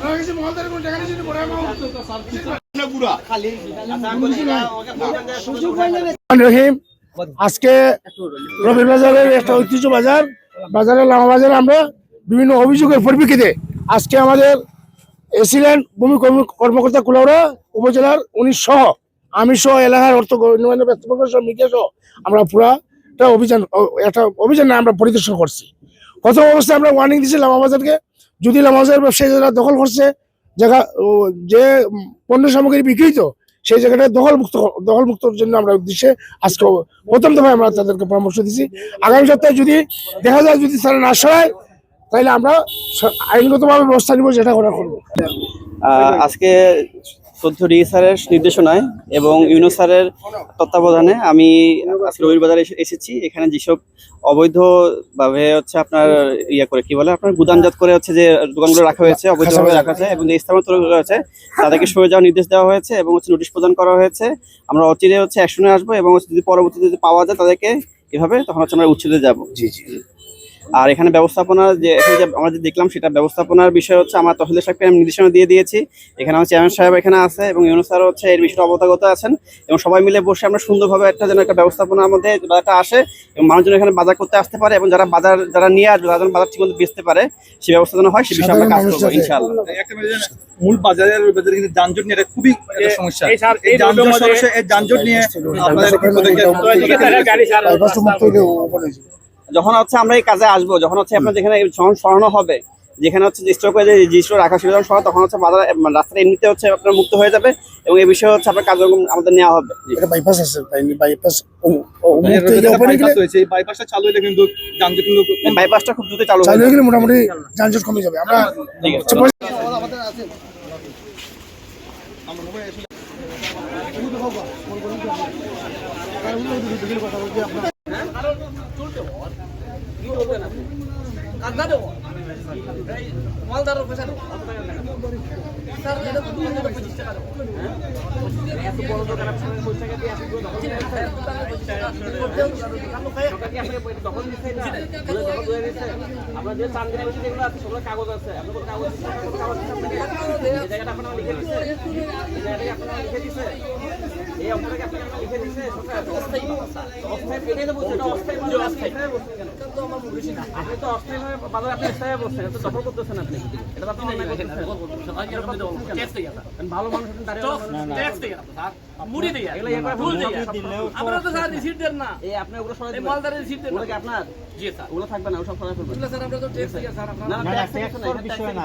আপনার কাছে মহলদার কোন টাকা নিয়েছেন বড় রহিম আজকে রবি বাজারের একটা ঐতিহ্য বাজার বাজারের লামা বাজারে আমরা বিভিন্ন অভিযোগের পরিপ্রেক্ষিতে আজকে আমাদের এসিল্যান্ড ভূমি কর্ম- কর্মকর্তা কুলাউড়া উপজেলার উনিশ সহ আমি সহ এলাকার অর্থ গণ্যমান্য ব্যক্তিবর্গ সহ মিডিয়া সহ আমরা পুরা একটা অভিযান একটা অভিযান আমরা পরিদর্শন করছি। প্রথম অবস্থায় আমরা ওয়ার্নিং দিয়েছি লামাবাজারকে যদি লামাজের ব্যবসায়ী যারা দখল করছে, জায়গা যে পণ্য সামগ্রী বিক্রিত, সেই জায়গাটা দখলমুক্ত, দখলমুক্তর জন্য আমরা উদ্দেশ্যে আজকে প্রথম দফায় আমরা তাদেরকে পরামর্শ দিছি। আগামী সপ্তাহে যদি দেখা যায় যদি তারা না সরায়, তাহলে আমরা আইনগতভাবে ব্যবস্থা নিব, যেটা করা করব। আজকে চৌধুরী স্যারের নির্দেশনায় এবং ইউনো স্যারের তত্ত্বাবধানে আমি আজকে বাজারে এসেছি। এখানে যেসব অবৈধভাবে হচ্ছে আপনার ইয়ে করে, কি বলে, আপনার গুদামজাত করে হচ্ছে যে দোকানগুলো রাখা হয়েছে, অবৈধভাবে রাখা হয়েছে এবং যে স্থাপন তৈরি করা হয়েছে, তাদেরকে সরে যাওয়ার নির্দেশ দেওয়া হয়েছে এবং হচ্ছে নোটিশ প্রদান করা হয়েছে। আমরা অচিরে হচ্ছে অ্যাকশনে আসব এবং হচ্ছে যদি পরবর্তীতে যদি পাওয়া যায় তাদেরকে এভাবে তখন হচ্ছে আমরা উচ্ছেদে যাব। জি জি। আর এখানে ব্যবস্থাপনা যে এখানে যে আমরা যে দেখলাম সেটা ব্যবস্থাপনার বিষয় হচ্ছে আমার তহবিল সাহেবকে আমি নির্দেশনা দিয়ে দিয়েছি। এখানে আমার চেয়ারম্যান সাহেব এখানে আছে এবং ইউনুস স্যার হচ্ছে এর বিষয়ে অবগত আছেন এবং সবাই মিলে বসে আমরা সুন্দরভাবে একটা যেন একটা ব্যবস্থাপনার মধ্যে বাজারটা আসে এবং মানুষজন এখানে বাজার করতে আসতে পারে এবং যারা বাজার যারা নিয়ে আসবে তারা যেন বাজার ঠিকমতো বেচতে পারে সেই ব্যবস্থা যেন হয় সে বিষয়ে আমরা কাজ করব ইনশাআল্লাহ। মূল বাজারের বাজারে কিন্তু যানজট নিয়ে এটা খুবই একটা সমস্যা। এই যানজট সমস্যা এই যানজট নিয়ে আপনাদের হয়ে। যখন হচ্ছে আমরা এই কাজে আসব যখন হচ্ছে আপনার যেখানে যখন সরানো হবে যেখানে হচ্ছে স্টক যে জিনিসটা রাখা সেটা যখন সরানো তখন হচ্ছে বাজার মানে রাস্তাটা এমনিতে হচ্ছে আপনার মুক্ত হয়ে যাবে এবং এই বিষয়ে হচ্ছে আপনার কার্যক্রম আমাদের নেওয়া হবে। এটা বাইপাস আছে বাইপাস হয়ে বাইপাসটা চালু হলে কিন্তু যানজট কিন্তু বাইপাসটা খুব দ্রুত চালু চালু হয়ে হয়ে গেলে মোটামুটি যানজট কমে যাবে। আমরা ঠিক আছে। আপনার যে চান যেগুলো আছে সেগুলো কাগজ আছে আপনার কাগজ জায়গাটা আপনারা লিখে দিচ্ছে এই জায়গাটাকে আপনারা লিখে দিচ্ছে এই অঙ্কটাকে আপনারা লিখে দিচ্ছে অস্থায়ী অস্থায়ী এটাই তো বলছে এটা অস্থায়ী অস্থায়ী আপনি তো অস্থায়ী বাজারে আপনি স্থায়ী বলছেন এটা দখল করতেছেন আপনি এটা তো আপনি ভালো মানুষ দাঁড়িয়ে ভুল আমরা তো স্যার রিসিট দেন না। এই আপনি ওগুলো সরাই এই দিবেন মালদারে রিসিট দেন ওগুলো আপনার? জি স্যার। ওগুলো থাকবে না ওসব সরাই ফেলবেন। স্যার আমরা তো ট্যাক্স থেকে স্যার আপনার না না ট্যাক্স বিষয় না।